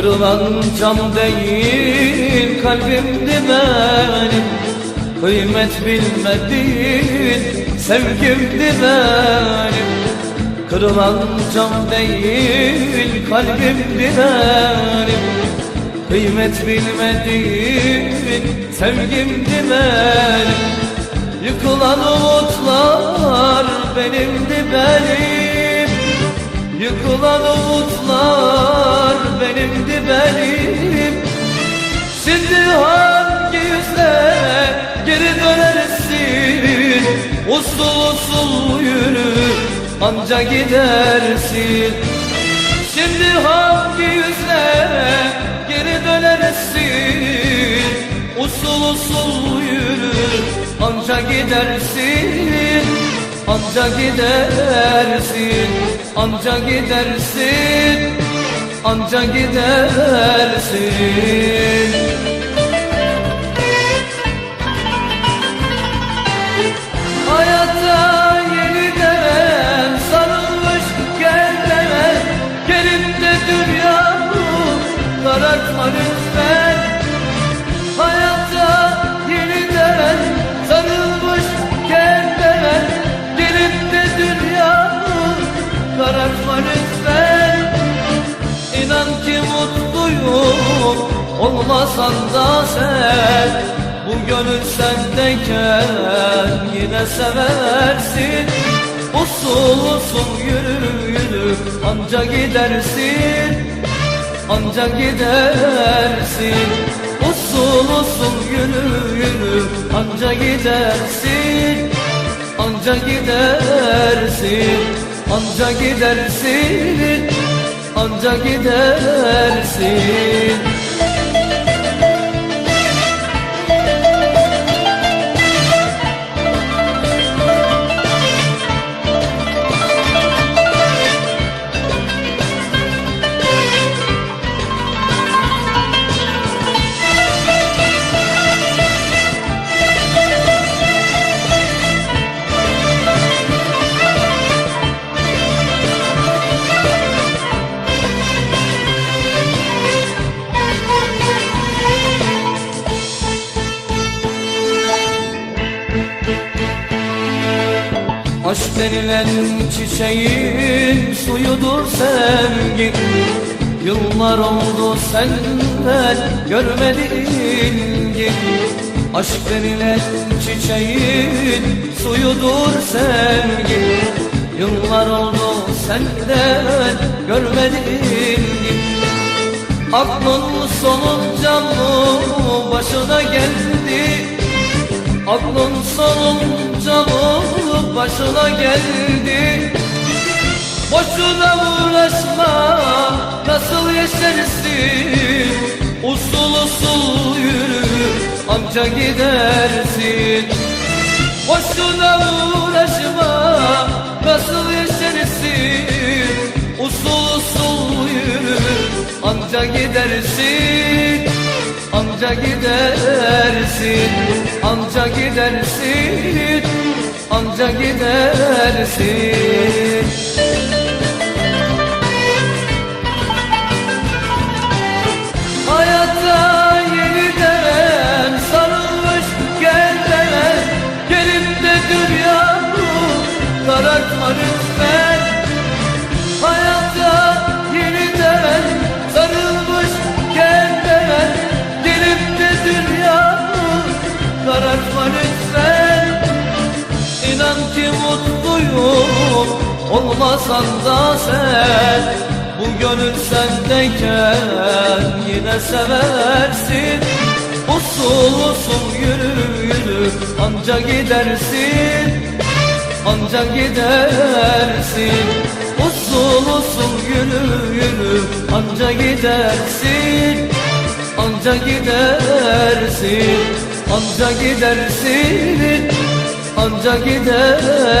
Kırılan cam değil kalbimdi benim Kıymet bilmediğin sevgimdi benim Kırılan cam değil kalbimdi benim Kıymet bilmediğin sevgimdi benim Yıkılan umutlar benimdi benim Yıkılan umutlar benimdi benim. Şimdi hangi yüzle geri dönersin? Usul usul yürü anca gidersin. Şimdi hangi yüzle geri dönersin? Usul usul yürü anca gidersin Anca gidersin Anca gidersin Anca gidersin olmasan da sen Bu gönül sendeyken yine seversin. Usul usul yürü yürü anca gidersin Anca gidersin. Usul usul yürü yürü anca gidersin Anca gidersin. Anca gidersin Anca gidersin Aşk denilen çiçeğin suyudur sevgi. Yıllar oldu senden görmediğin gibi. Aşk denilen çiçeğin suyudur sevgi. Yıllar oldu senden görmediğin gibi. Aklın solunca mı başına geldi. Aklın solunca mı başına geldi. Boşuna uğraşma nasıl yaşarsın? Usul usul yürü anca gidersin. Boşuna uğraşma nasıl yaşarsın? Usul usul yürü anca gidersin. Anca gidersin, anca gidersin, anca gidersin. Olmasan da sen Bu gönül sendeyken yine seversin. Usul usul yürü yürü anca gidersin Anca gidersin. Usul usul yürü yürü anca gidersin Anca gidersin. Anca gidersin Anca gidersin